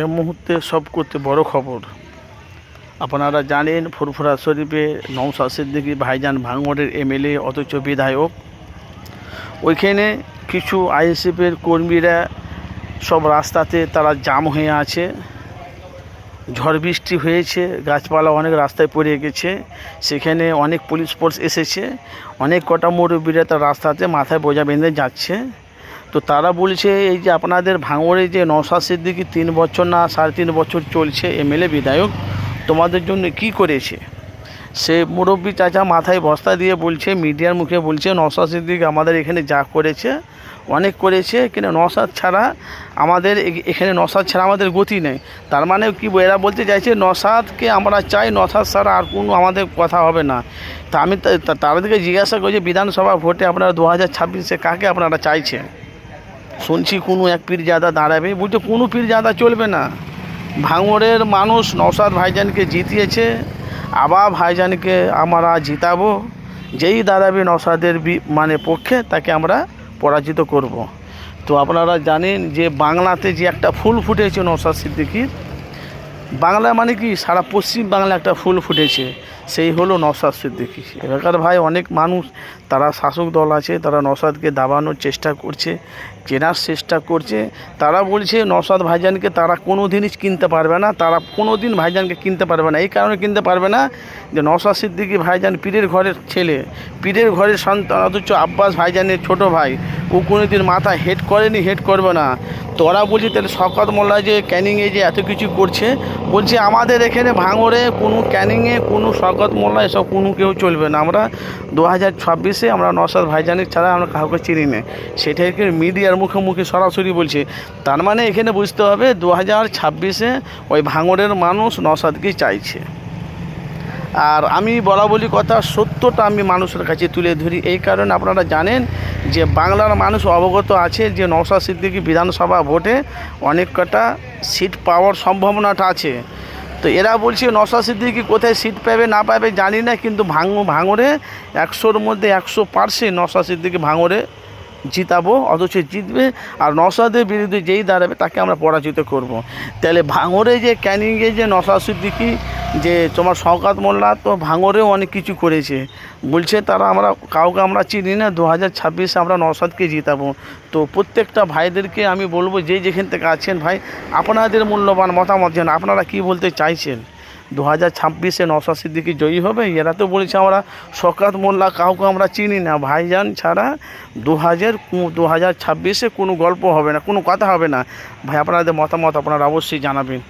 এ মুহূর্তে সব করতে বড় খবর। আপনারা জানেন, ফুরফুরা শরীফে নৌশা সিদ্দিকী ভাইজান ভাঙড়ের এমএলএ, অথচ বিধায়ক। ওইখানে কিছু আইএসএফের কর্মীরা সব রাস্তাতে তারা জাম হয়ে আছে। ঝড় বৃষ্টি হয়েছে, গাছপালা অনেক রাস্তায় পড়ে গেছে। সেখানে অনেক পুলিশ ফোর্স এসেছে। অনেক কটা মুরব্বীরা তার রাস্তাতে মাথায় বোঝা বেঁধে যাচ্ছে। তো তারা বলছে এই যে আপনাদের ভাঙড়ে যে নশা সিদ্দিকি তিন বছর না সাড়ে তিন বছর চলছে এমএলএ বিধায়ক, তোমাদের জন্য কি করেছে? সে মুরব্বী চাচা মাথায় বস্তা দিয়ে বলছে, মিডিয়ার মুখে বলছে নশা সিদ্দিক আমাদের এখানে যা করেছে, অনেক করেছে, কিন্তু নসাদ ছাড়া আমাদের এখানে নসাদ ছাড়া আমাদের গতি নেই। তার মানে কি এরা বলতে চাইছে নসাদকে আমরা চাই নসাদ ছাড়া আর কোনো আমাদের কথা হবে না। তা আমি তাদেরকে জিজ্ঞাসা করছি, বিধানসভা ভোটে আপনারা দু হাজার ছাব্বিশে কাকে আপনারা চাইছেন? শুনছি কোনো এক পীর জাদা দাঁড়াবে, বলছে, কোনো পীর জাদা চলবে না ভাঙড়ের মানুষ নসাদ ভাইজানকে জিতিয়েছে আবার ভাইজানকে আমরা জিতাবো যেই দাঁড়াবে নসাদের মানে পক্ষে, তাকে আমরা পরাজিত করব। তো আপনারা জানেন যে বাংলাতে যে একটা ফুল ফুটেছে নসাদ সিদ্দিকির বাংলা মানে কি? সারা পশ্চিম বাংলা একটা ফুল ফুটেছে। সেই হলো নওসাদ সিদ্দিকি। এলাকার ভাই অনেক মানুষ। তারা শাসক দল আছে, তারা নওসাদকে দাবানোর চেষ্টা করছে, চেনার চেষ্টা করছে। তারা বলছে নওসাদ ভাইজানকে তারা কোনো জিনিস কিনতে পারবে না, তারা কোনো দিন ভাইজানকে কিনতে পারবে না। এই কারণে কিনতে পারবে না যে নওসাদ সিদ্দিকি ভাইজান পীরের ঘরের ছেলে। পীরের ঘরের সন্তান অথচ আব্বাস ভাইজানের ছোট ভাই। ও কোনো দিন মাথা হেড করেনি হেড করবে না। তোরা বলছি, তাহলে শকত মোল্লা যে ক্যানিংয়ে যে এত কিছু করছে বলছে, আমাদের এখানে ভাঙড়ে, কোনো ক্যানিংয়ে, কোনো শকত মোল্লা এসব কোনো কেউ চলবে না। আমরা দু হাজার ছাব্বিশে আমরা নসাদ ভাইজানিক ছাড়া আমরা কাউকে চিনি না। সেটাকে মিডিয়ার মুখোমুখি মুখে সরাসরি বলছি। তার মানে এখানে বুঝতে হবে, দু হাজার ছাব্বিশে ওই ভাঙরের মানুষ নসাদকেই চাইছে। আর আমি বলা বলি কথা, সত্যটা আমি মানুষের কাছে তুলে ধরি। এই কারণে আপনারা জানেন যে বাংলার মানুষ অবগত আছে যে নওশাদ সিদ্দিকি বিধানসভা ভোটে অনেক কটা সিট পাওয়ার সম্ভাবনাটা আছে। তো এরা বলছে, নওশাদ সিদ্দিকি কোথায় সিট পাবে, না পাবে জানি না, কিন্তু ভাঙ, ভাঙরে একশোর মধ্যে একশো পার্সেন্ট নশা সিদ্দিকী ভাঙরে জিতাবো, অথচ জিতবে। আর নসাদের বিরুদ্ধে যেই দাঁড়াবে, তাকে আমরা পরাজিত করব। তাহলে ভাঙরে যে ক্যানিংয়ে যে নশা সিদ্দিকি যে তোমার শওকাত মোল্লা তো ভাঙরেও অনেক কিছু করেছে। বলছে তারা আমরা কাউকে আমরা চিনি না দু হাজার ছাব্বিশে আমরা নসাদকে জিতাবো। তো প্রত্যেকটা ভাইদেরকে আমি বলব যে যেখান থেকে আছেন ভাই, আপনাদের মূল্যবান মতামত যেন আপনারা কি বলতে চাইছেন? দু হাজার ছাব্বিশে নশা সিদ্দিকি জয়ী হবে? এরা তো বলেছে আমরা শকাত মোল্লা কাউকে আমরা চিনি না। ভাইজান ছাড়া দু হাজার দু হাজার ছাব্বিশে কোনো গল্প হবে না, কোনো কথা হবে না। ভাই, আপনাদের মতামত আপনারা অবশ্যই জানাবেন।